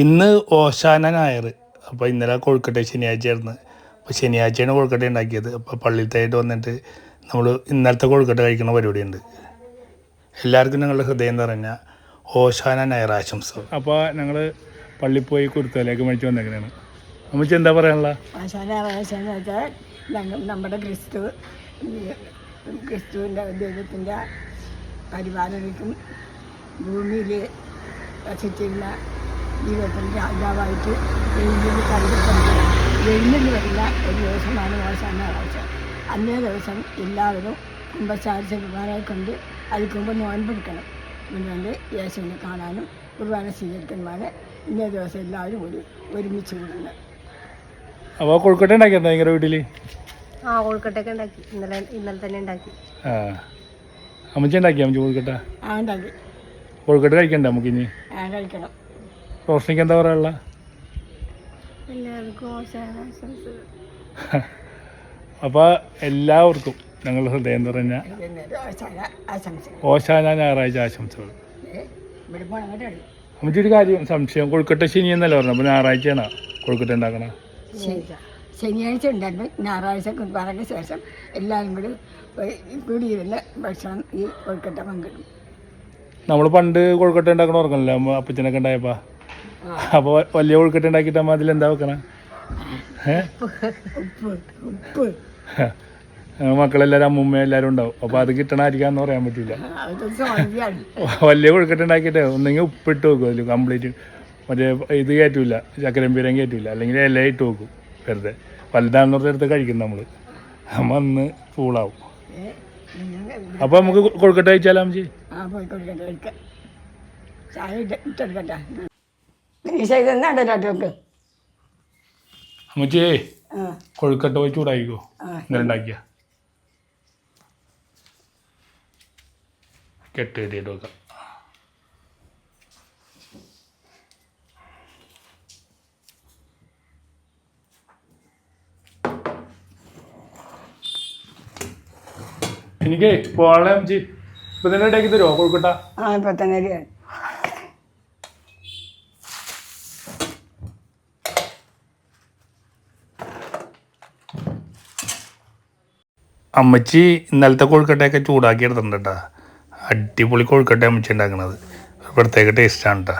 ഇന്ന് ഓശാന ഞായർ അപ്പോൾ ഇന്നലെ കൊഴുക്കട്ടെ ശനിയാഴ്ചയായിരുന്നു. അപ്പോൾ ശനിയാഴ്ചയാണ് കൊഴുക്കട്ട ഉണ്ടാക്കിയത്. അപ്പോൾ പള്ളിയിലത്തായിട്ട് വന്നിട്ട് നമ്മൾ ഇന്നലത്തെ കൊഴുക്കട്ട കഴിക്കുന്ന പരിപാടിയുണ്ട്. എല്ലാവർക്കും ഞങ്ങളുടെ ഹൃദയം നിറഞ്ഞ ഓശാന ഞായർ ആശംസ അപ്പോൾ ഞങ്ങൾ പള്ളി പോയി കുരുത്തലേക്ക് മേടിച്ച് വന്നേക്കണേണ് നമുക്ക് എന്താ പറയാനുള്ള? ആശാന വെച്ചാൽ നമ്മുടെ ക്രിസ്തു ക്രിസ്തുവിന്റെ ദൈവത്തിന്റെ പരിപാലനയ്ക്കും ഭൂമിയിൽ വസിച്ചിരുന്ന ദൈവത്തിന്റെ രാജാവായിട്ട് എഴുന്നള്ളി കണ്ടിട്ടുണ്ട്. എഴുന്നള്ളി വരുന്ന ഒരു ദിവസമാണ് ഓശാന ആഴ്ച. അന്നേ ദിവസം എല്ലാവരും കുമ്പസാരിച്ചമാരെ കൊണ്ട് അതിക്കുമ്പോൾ നോൻപെടുക്കണം അതുകൊണ്ട് യേശുവിനെ കാണാനും കുർബാന സ്വീകരിക്കണമാണ് ഇന്നേ ദിവസം എല്ലാവരും ഒരു ഒരുമിച്ച് കൂടുന്നത് അപ്പോൾ കൊഴുക്കട്ട ഉണ്ടാക്കിയിട്ടുണ്ടോ ഭയങ്കര വീട്ടിൽ ആ കൊഴുക്കട്ടൊക്കെ ഉണ്ടാക്കി. ഇന്നലെ ഇന്നലെ തന്നെ ഉണ്ടാക്കി. ആ. അമ്മച്ചി ഉണ്ടാക്കി അമ്മച്ചി കൊഴുക്കട്ട? ആ ഉണ്ടാക്കി. കൊഴുക്കട്ട കഴിക്കണ്ട നമുക്ക് ഇനി ആ കഴിക്കണം. റോഷനിക്ക് എന്താ പറയാനുള്ള? അപ്പൊ അപ്പോൾ എല്ലാവർക്കും ഞങ്ങളുടെ ഹൃദയം നിറഞ്ഞ ആശംസ ഓശാന ഞായറാഴ്ച ആശംസകൾ. അമ്മച്ചി ഒരു കാര്യം സംശയം. കൊഴുക്കട്ട ശനി എന്നല്ല പറഞ്ഞു? അപ്പോൾ ഞായറാഴ്ചയാണ് കൊഴുക്കട്ട ഉണ്ടാക്കണേ. ശനിയാഴ്ച ഉണ്ടായിരുന്നു. ഞായറാഴ്ച കുർബാനയ്ക്ക് ശേഷം എല്ലാവരും കൂടി കൂടി കൂടിയിരുന്ന് ഭക്ഷണം ഈ കൊഴുക്കട്ട പങ്കിടും. നമ്മൾ പണ്ട് കൊഴുക്കട്ട ഉണ്ടാക്കണ ഓർക്കണല്ലേ അപ്പച്ചനൊക്കെ ഉണ്ടായപ്പോൾ അപ്പോൾ വലിയ ഉൾക്കെട്ട് ഉണ്ടാക്കിയിട്ട് അമ്മ അതിലെന്താ വെക്കണേ? മക്കളെല്ലാരും അമ്മൂമ്മ എല്ലാവരും ഉണ്ടാവും. അപ്പോൾ അത് കിട്ടണമായിരിക്കാന്ന് പറയാൻ പറ്റില്ല. വലിയ കൊഴുക്കട്ട ഉണ്ടാക്കിയിട്ട് ഒന്നെങ്കിൽ ഉപ്പിട്ട് വെക്കും അതിൽ കംപ്ലീറ്റ് മറ്റേ ഇത് കയറ്റൂല ചക്കരമ്പീരം പീരം കയറ്റൂല. അല്ലെങ്കിൽ ഇല ഇട്ട് വെക്കും വെറുതെ. വലുതാണെന്ന് പറഞ്ഞെടുത്ത് കഴിക്കും നമ്മൾ. അമ്മ അന്ന് ഫൂളാവും അപ്പോൾ നമുക്ക് കൊഴുക്കട്ട കഴിച്ചാലോ അമ്മച്ചി? ആ പോയി കൊഴുക്കട്ട കഴിക്കാം ചായ ഇട്ട് ഇട്ടെടുക്കട്ടെ ഈ സൈഡ് എന്നാണ്ടല്ലോ വെക്ക്. അമ്മച്ചിയേ ആ. കൊഴുക്കട്ട പോയി ചൂടായിക്കോ ഇന്നലെ കെട്ട് കെട്ടിയിട്ട് വെക്കാം. എനിക്ക് പോളെ അമ്മച്ചി. ഇപ്പൊ തന്നെ ഇടയ്ക്ക് തരുമോ കൊഴുക്കട്ട? ആ ഇപ്പൊ തന്നെ അമ്മച്ചി ഇന്നലത്തെ കൊഴുക്കട്ടയൊക്കെ ചൂടാക്കി എടുത്തിട്ടുണ്ട് കേട്ടോ അടിപൊളി കൊഴുക്കട്ട അമ്മച്ചി ഉണ്ടാക്കണത്. ഒരു പ്രത്യേക ടേസ്റ്റാണ് കേട്ടോ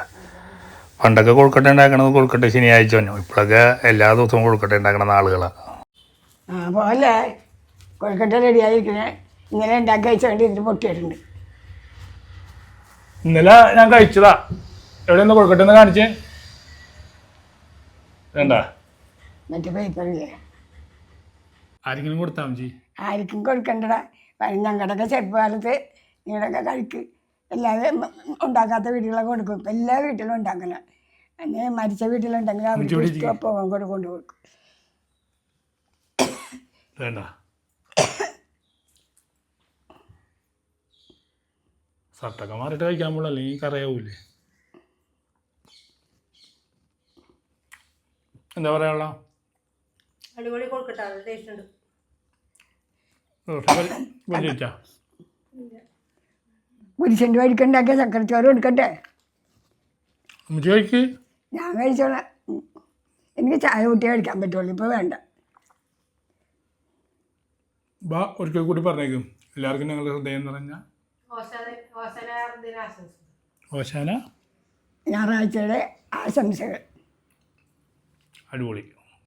പണ്ടൊക്കെ കൊഴുക്കട്ട ഉണ്ടാക്കണത് കൊഴുക്കട്ട ശനിയാഴ്ച വന്നു ഇപ്പോഴൊക്കെ എല്ലാ ദിവസവും കൊഴുക്കട്ട ഉണ്ടാക്കണ ആളുകളാണ് അപ്പോൾ പോലെ കോഴിക്കട്ട റെഡി ആയിരിക്കണേ. ഇങ്ങനെ ഉണ്ടാക്കി വെച്ചുകൊണ്ട് ഇതിന് പൊട്ടിയിട്ടുണ്ട്. ഇന്നലെ ഞാൻ കഴിച്ചതാ. എവിടെ നിന്ന് കാണിച്ചേ? വേണ്ട. മറ്റേ പേപ്പറില്ലേ ആരെങ്കിലും കൊടുത്താ മതി. ആർക്കും കൊടുക്കണ്ടടാ. ഞങ്ങളുടെയൊക്കെ ചെറുപ്പകാലത്ത് നിങ്ങളുടെയൊക്കെ കഴിക്ക്. എല്ലാവരും ഉണ്ടാക്കാത്ത വീടുകളൊക്കെ കൊടുക്കും. ഇപ്പം എല്ലാ വീട്ടിലും ഉണ്ടാക്കണം അങ്ങനെ മരിച്ച വീട്ടിലുണ്ടെങ്കിൽ അവർക്ക് പോകാൻ കൂടെ കൊണ്ടു കൊടുക്കും. വേണ്ട. ഷർട്ടൊക്കെ മാറിയിട്ട് കഴിക്കാൻ പോലും അല്ലെങ്കിൽ കറിയാവൂലേ. എന്താ പറയാനുള്ള? അടിപൊളി കൊഴുക്കട്ട ടേസ്റ്റ് ഉണ്ട്. പുരുഷന്റെ വഴിക്ക് ഉണ്ടാക്കിയ ചക്കരച്ചോറ് കഴിക്ക് ഞാൻ കഴിച്ചോളാം. എനിക്ക് ചായ കുട്ടിയെ കഴിക്കാൻ പറ്റുള്ളൂ ഇപ്പോൾ വേണ്ട. ബാ ഒരിക്കൽ കൂടി പറഞ്ഞേക്കും. എല്ലാവർക്കും ഞങ്ങളുടെ ഹൃദയം നിറഞ്ഞ ഓശാന ഞായറാഴ്ചയുടെ ആശംസകൾ. അടിപൊളി.